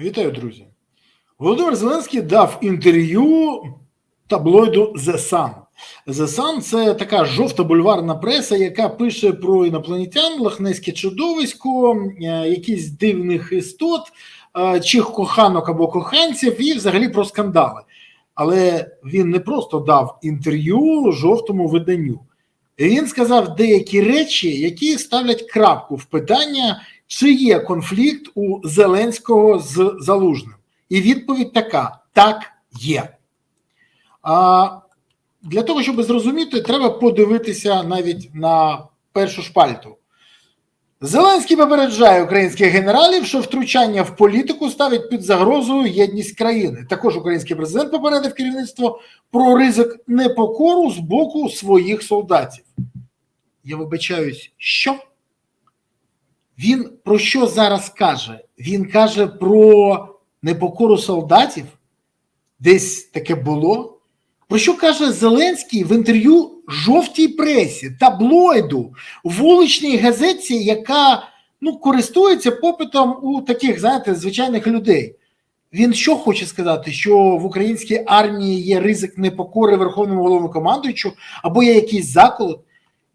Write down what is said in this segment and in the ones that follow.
Вітаю, друзі. Володимир Зеленський дав інтерв'ю таблоїду The Sun. The Sun – це така жовта бульварна преса, яка пише про інопланетян, лохнеське чудовисько, е, якісь дивних істот, е, чих коханок або коханців, і взагалі про скандали. Але він не просто дав інтерв'ю жовтому виданню. Він сказав деякі речі, які ставлять крапку в питання, чи є конфлікт у Зеленського з Залужним. І відповідь така: так, є. А для того, щоб зрозуміти, треба подивитися навіть на першу шпальту. Зеленський попереджає українських генералів, що втручання в політику ставить під загрозу єдність країни. Також український президент попередив керівництво про ризик непокору з боку своїх солдатів. Я вибачаюсь, що? Він про що зараз каже? Він каже про непокору солдатів? Десь таке було? Про що каже Зеленський в інтерв'ю жовтій пресі, таблоїду, вуличній газеті, яка ну, користується попитом у таких, знаєте, звичайних людей? Він що хоче сказати, що в українській армії є ризик непокори Верховному головнокомандуючу або є якийсь заколот?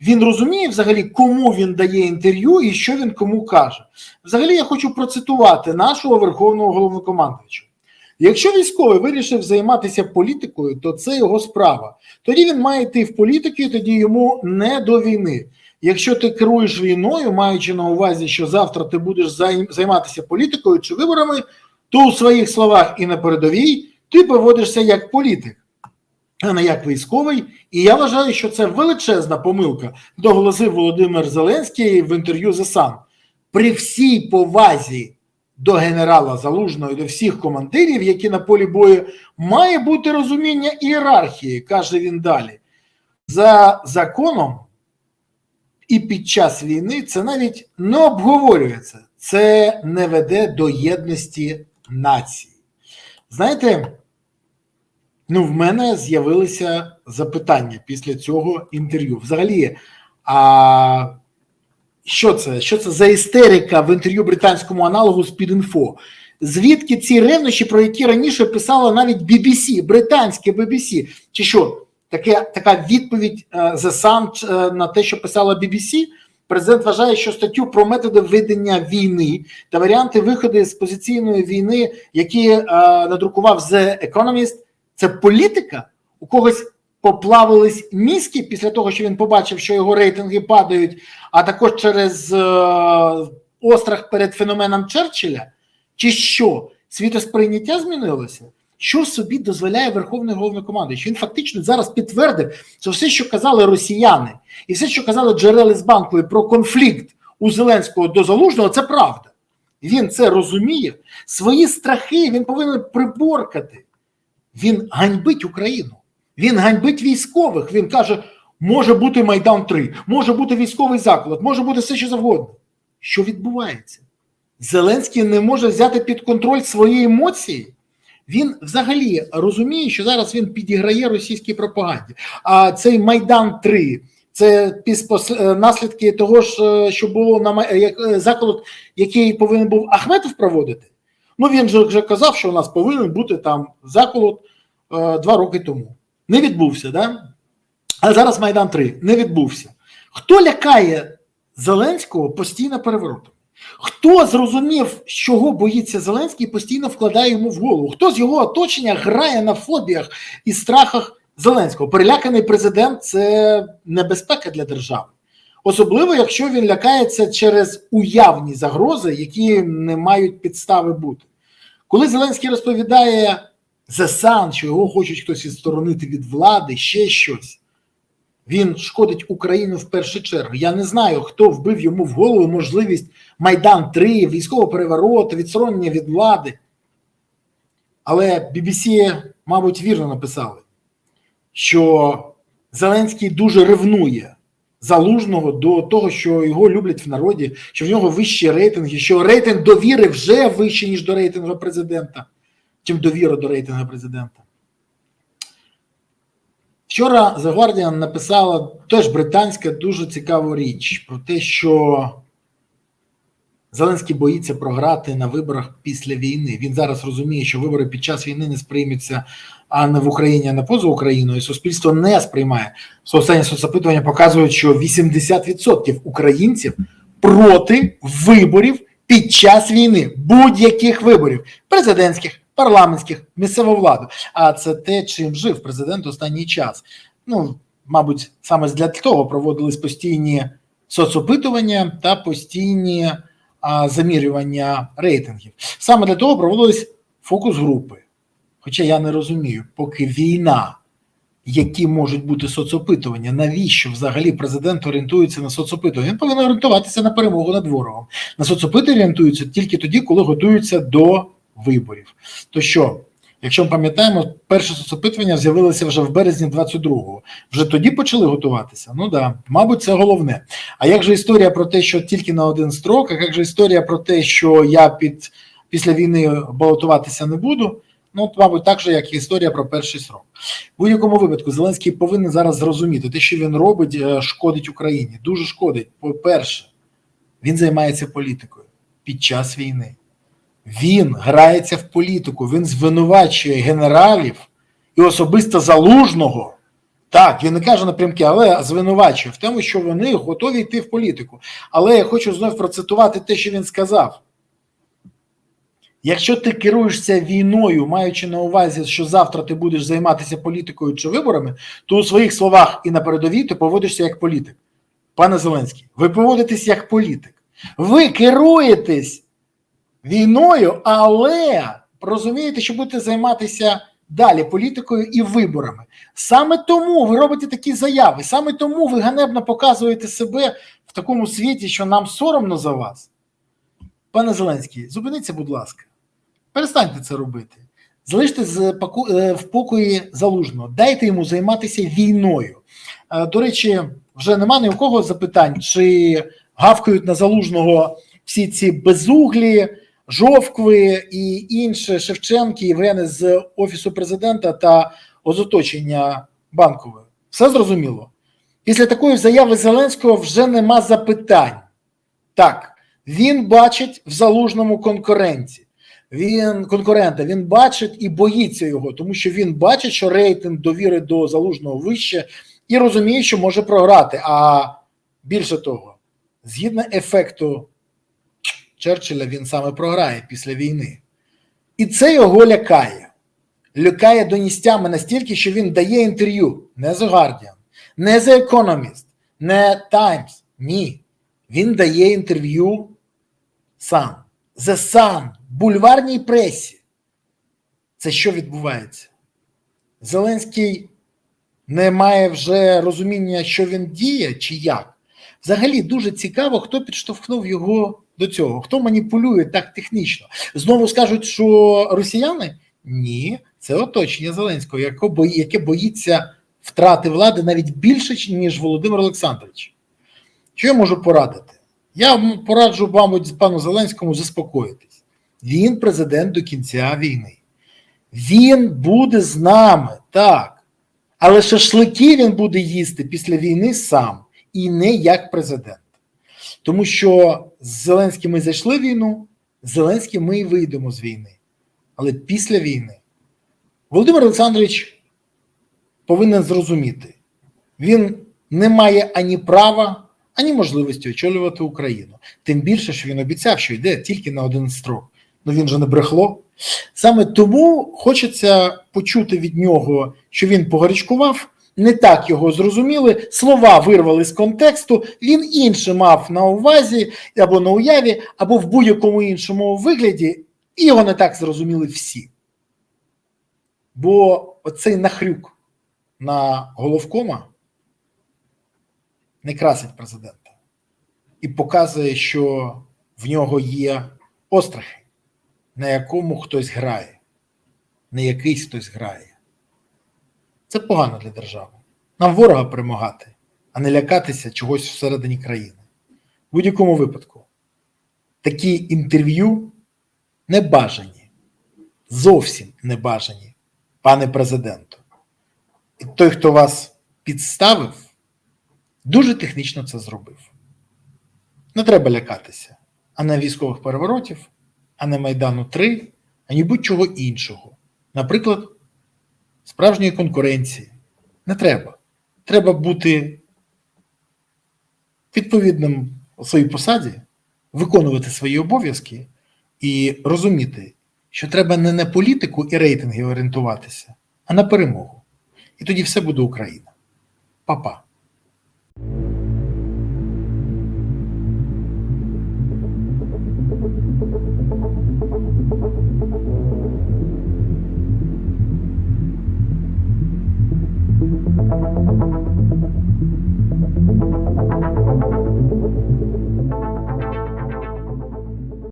Він розуміє взагалі, кому він дає інтерв'ю і що він кому каже. Взагалі, я хочу процитувати нашого верховного головнокомандуюча. Якщо військовий вирішив займатися політикою, то це його справа. Тоді він має йти в політику, тоді йому не до війни. Якщо ти керуєш війною, маючи на увазі, що завтра ти будеш займатися політикою чи виборами, то у своїх словах і на передовій ти поводишся як політик, а не як військовий. І я вважаю, що це величезна помилка, доголосив Володимир Зеленський в інтерв'ю The Sun. При всій повазі до генерала Залужного і до всіх командирів, які на полі бою, має бути розуміння ієрархії, каже він далі. За законом і під час війни це навіть не обговорюється, це не веде до єдності нації. Знаєте, ну в мене з'явилися запитання після цього інтерв'ю. Взагалі, а що це? Що це за істерика в інтерв'ю британському аналогу Спідінфо? Звідки ці ревнощі, про які раніше писала навіть BBC, британське BBC? Чи що? Таке, така відповідь uh, The Sun uh, на те, що писала BBC? Президент вважає, що статтю про методи ведення війни та варіанти виходу з позиційної війни, які uh, надрукував The Economist, це політика у когось поплавились мізки після того, що він побачив, що його рейтинги падають, а також через е, острах перед феноменом Черчилля, чи що світосприйняття змінилося? Що собі дозволяє Верховний головнокомандуючий? Він фактично зараз підтвердив, що все, що казали росіяни, і все, що казали джерели з банку про конфлікт у Зеленського до Залужного, це правда. Він це розуміє. Свої страхи він повинен приборкати. Він ганьбить Україну. Він ганьбить військових. Він каже, може бути Майдан 3, може бути військовий заклад, може бути все, що завгодно. Що відбувається? Зеленський не може взяти під контроль свої емоції. Він взагалі розуміє, що зараз він підіграє російській пропаганді. А цей Майдан 3 це наслідки того е, що було на е, заклад, який повинен був Ахметов проводити. Ну він же вже казав, що у нас повинен бути там заколот е, два роки тому не відбувся, да? а зараз Майдан 3 не відбувся. Хто лякає Зеленського постійно переворотом? Хто зрозумів, чого боїться Зеленський, постійно вкладає йому в голову? Хто з його оточення грає на фобіях і страхах Зеленського? Переляканий президент це небезпека для держави. Особливо, якщо він лякається через уявні загрози, які не мають підстави бути. Коли Зеленський розповідає The що його хочуть хтось відсторонити від влади, ще щось. Він шкодить Україну в першу чергу. Я не знаю, хто вбив йому в голову можливість Майдан 3, військового перевороту, відсторонення від влади. Але BBC, мабуть, вірно написали, що Зеленський дуже ревнує залужного до того, що його люблять в народі, що в нього вищі рейтинги, що рейтинг довіри вже вищий, ніж до рейтингу президента чим довіра до рейтингу президента. Вчора The Guardian написала теж британська дуже цікаву річ про те, що Зеленський боїться програти на виборах після війни. Він зараз розуміє, що вибори під час війни не сприймуться а не в Україні, а не поза Україною. Суспільство не сприймає. Останні соцопитування показують, що 80% українців проти виборів під час війни, будь-яких виборів, президентських, парламентських, місцеву владу. А це те, чим жив президент останній час. Ну, мабуть, саме для того проводились постійні соцопитування та постійні замірювання рейтингів. Саме для того проводились фокус групи. Хоча я не розумію, поки війна, які можуть бути соцопитування, навіщо взагалі президент орієнтується на соцопитування? Він повинен орієнтуватися на перемогу над ворогом. На соцопитування орієнтуються тільки тоді, коли готуються до виборів. То що, якщо ми пам'ятаємо, перше соцопитування з'явилося вже в березні 22-го. Вже тоді почали готуватися. Ну да, мабуть, це головне. А як же історія про те, що тільки на один строк, а як же історія про те, що я під після війни балотуватися не буду? Ну, мабуть, так же, як історія про перший срок. В будь-якому випадку Зеленський повинен зараз зрозуміти, те, що він робить, е, шкодить Україні. Дуже шкодить. По-перше, він займається політикою під час війни. Він грається в політику, він звинувачує генералів і особисто залужного. Так, він не каже напрямки, але звинувачує в тому, що вони готові йти в політику. Але я хочу знов процитувати те, що він сказав. Якщо ти керуєшся війною, маючи на увазі, що завтра ти будеш займатися політикою чи виборами, то у своїх словах і на передовій ти поводишся як політик. Пане Зеленський, ви поводитесь як політик. Ви керуєтесь війною, але розумієте, що будете займатися далі політикою і виборами. Саме тому ви робите такі заяви, саме тому ви ганебно показуєте себе в такому світі, що нам соромно за вас. Пане Зеленський, зупиніться, будь ласка. Перестаньте це робити. Залиште з паку... е, в покої залужного, дайте йому займатися війною. Е, До речі, вже нема ні у кого запитань, чи гавкають на залужного всі ці безуглі, жовкви і інші Шевченки, Євгени з офісу президента та з оточення банкової. Все зрозуміло. Після такої заяви Зеленського вже нема запитань. Так, він бачить в залужному конкуренті. Він конкурента, він бачить і боїться його, тому що він бачить, що рейтинг довіри до залужного вище і розуміє, що може програти. А більше того, згідно ефекту Черчилля, він саме програє після війни. І це його лякає. Лякає доністями настільки, що він дає інтерв'ю не The Guardian, не The Economist, не Times. Ні. Він дає інтерв'ю сам. The Sun, бульварній пресі. Це що відбувається? Зеленський не має вже розуміння, що він діє, чи як. Взагалі дуже цікаво, хто підштовхнув його до цього, хто маніпулює так технічно. Знову скажуть, що росіяни? Ні, це оточення Зеленського, яке боїться втрати влади навіть більше, ніж Володимир Олександрович. Що я можу порадити? Я пораджу, мабуть, пану Зеленському заспокоїтись. Він президент до кінця війни. Він буде з нами, так. Але шашлики він буде їсти після війни сам і не як президент. Тому що з Зеленським ми зайшли в війну, з Зеленським ми і вийдемо з війни. Але після війни Володимир Олександрович повинен зрозуміти, він не має ані права ані можливості очолювати Україну. Тим більше, що він обіцяв, що йде тільки на один строк. Ну він же не брехло. Саме тому хочеться почути від нього, що він погарячкував, не так його зрозуміли. Слова вирвали з контексту. Він інше мав на увазі або на уяві, або в будь-якому іншому вигляді, і його не так зрозуміли всі. Бо оцей нахрюк на головкома не красить президента і показує, що в нього є острахи, на якому хтось грає, не якийсь хтось грає. Це погано для держави. Нам ворога перемагати, а не лякатися чогось всередині країни. В будь-якому випадку такі інтерв'ю не бажані, зовсім не бажані, пане президенту. І той, хто вас підставив, дуже технічно це зробив. Не треба лякатися. а не військових переворотів, а не Майдану 3, ані будь-чого іншого. Наприклад, справжньої конкуренції. Не треба. Треба бути відповідним у своїй посаді, виконувати свої обов'язки і розуміти, що треба не на політику і рейтинги орієнтуватися, а на перемогу. І тоді все буде Україна. Па-па.